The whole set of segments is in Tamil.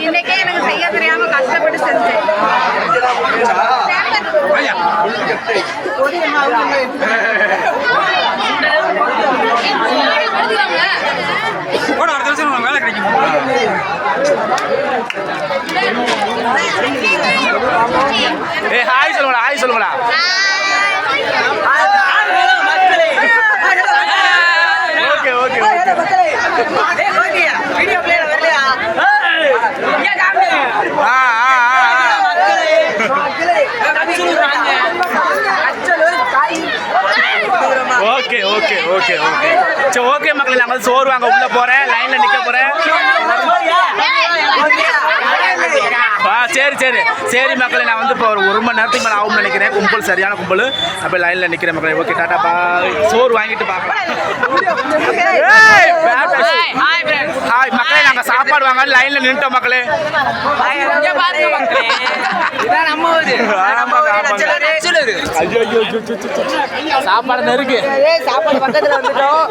இன்னைக்கே எனக்கு செய்ய தெரியாம கஷ்டப்பட்டு செஞ்சேன். போட அடுத்த வருஷம் உனக்கு வேலை கிடைக்கும். ஏ ஹாய் சொல்லுங்கடா ஹாய் சொல்லுங்கடா ஓகே ஓகே ஓகே ஆ ஆ ஆ ஓகே ஓகே ஓகே ஓகே சரி ஓகே மக்களே நான் வந்து சோறு வாங்க உள்ள போறேன். லைன்ல நிக்க போறேன். ஆ சரி சரி. சரி மக்களே நான் வந்து இப்போ ஒரு ஒரு மணி நேரத்துக்கு மேலே ஆகும்னு நினைக்கிறேன். கும்பல் சரியான கும்பல். அப்போ லைனில் நிற்கிறேன் மக்களே. ஓகே டாட்டா பாய் சோறு வாங்கிட்டு பார்க்கலாம். ஹாய் மக்களே நாங்கள் சாப்பாடு வாங்க லைனில் நின்ட்டோம் மக்களே. ஆமாங்க, சாப்பாடு நெருக்கு. சாப்பாடு பக்கத்துல வந்துட்டோம்.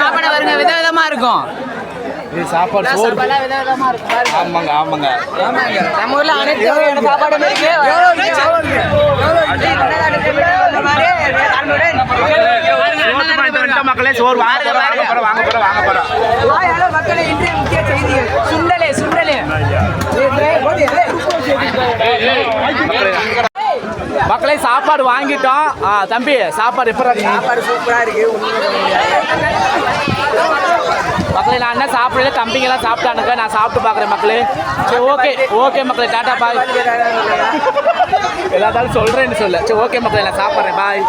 சாப்பாடு வருங்க விதவிதமா இருக்கும். இது சாப்பாடு சோறு. விதவிதமா இருக்கும் ஆமாங்க ஆமாங்க. நம்ம ஊர்ல அனைத்து வகையான சாப்பாடும் இருக்கு. சோறு வாங்கிட்டு வந்துட்டோம் மக்களே. சோறு வாங்க போறோம் வாங்க போறோம் வாங்க போறோம் வாங்க போறோம். மக்களை இன்றைய முக்கிய செய்திகள். சுண்டலே சுண்டலே. மக்களே சாப்பாடு வாங்கிட்டோம். தம்பி சாப்பாடு எப்போ சாப்பாடு சூப்பரா இருக்கு மக்களே நான் என்ன சாப்பிடல? தம்பிங்கெல்லாம் சாப்பிட்டானுங்க. நான் சாப்பிட்டு பார்க்குறேன் மக்களே. சரி ஓகே ஓகே மக்களே டாட்டா பாய் எல்லாத்தாலும் சொல்கிறேன்னு சொல்ல சரி ஓகே மக்களே நான் சாப்பிட்றேன் பாய்